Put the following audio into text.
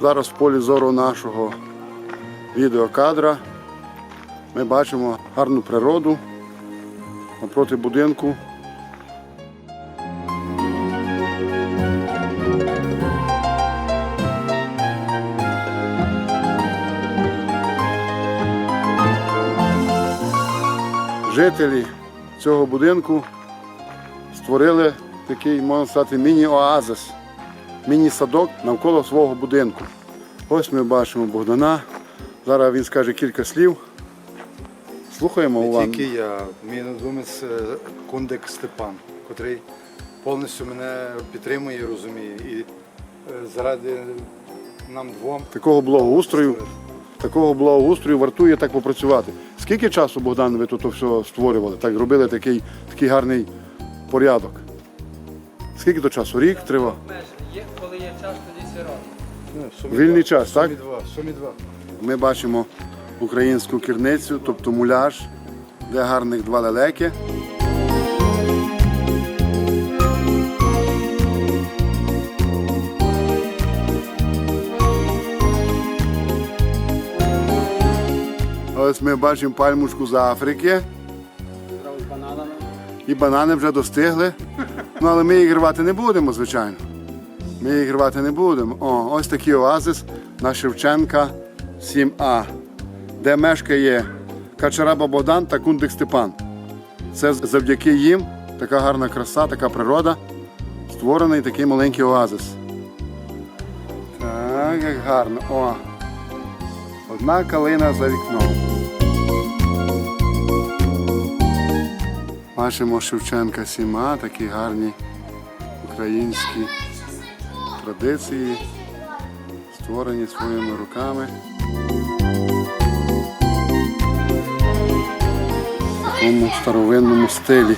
Зараз в полі зору нашого відеокадра ми бачимо гарну природу напроти будинку. Жителі цього будинку створили такий, можна сказати, міні-оазис, міні-садок навколо свого будинку. Ось ми бачимо Богдана. Зараз він скаже кілька слів. Слухаємо Не уважно. тільки я, мій однодумець е, Кундик Степан, котрий повністю мене підтримує і розуміє. І е, заради нам двом Такого благоустрою, такого благоустрою вартує так попрацювати. Скільки часу, Богдан, ви тут все створювали? Так робили такий, такий гарний порядок. Скільки то часу? Рік тривав? Межі є, коли є час, тоді все робить. Ну, Вільний час, так? Сумі два. Ми бачимо українську кірницю, тобто муляж, де гарних два лелеки. Ось ми бачимо пальмушку з Африки. І банани вже достигли. Ну, але ми їх рвати не будемо, звичайно. Ми їх рвати не будемо. О, ось такий оазис на Шевченка 7А, де мешкає Качараба Богдан та Кундик Степан. Це завдяки їм така гарна краса, така природа, створений такий маленький оазис. Так, як гарно. О. Одна калина за вікном. Бачимо Шевченка Сіма, такі гарні українські традиції, створені своїми руками. В такому старовинному стилі.